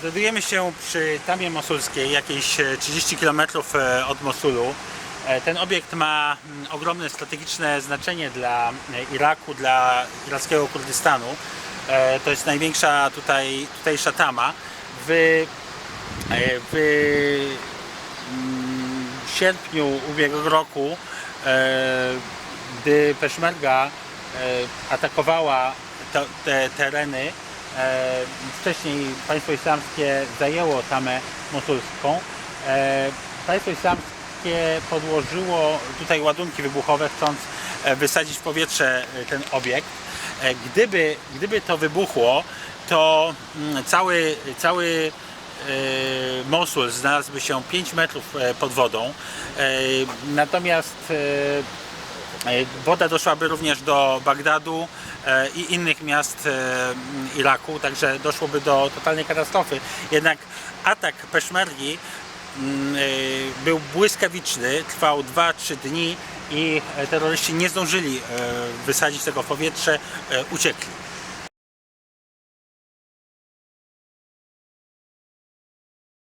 Znajdujemy się przy Tamie Mosulskiej, jakieś e, 30 km e, od Mosulu. E, Ten obiekt ma mm, ogromne strategiczne znaczenie dla e, Iraku, dla irackiego Kurdystanu. E, To jest największa tutaj, tutejsza tama. W, e, w mm, sierpniu ubiegłego roku, e, gdy Peszmerga e, atakowała te tereny, e, wcześniej państwo islamskie zajęło tamę mosulską. E, państwo islamskie podłożyło tutaj ładunki wybuchowe, chcąc e, wysadzić w powietrze e, ten obiekt. E, Gdyby, gdyby to wybuchło, to mm, cały, cały e, Mosul znalazłby się 5 metrów e, pod wodą. E, Natomiast e, e, woda doszłaby również do Bagdadu e, i innych miast e, Iraku, także doszłoby do totalnej katastrofy. Jednak atak Peszmergi e, był błyskawiczny, trwał 2-3 dni i e, terroryści nie zdążyli e, wysadzić tego w powietrze, e, uciekli.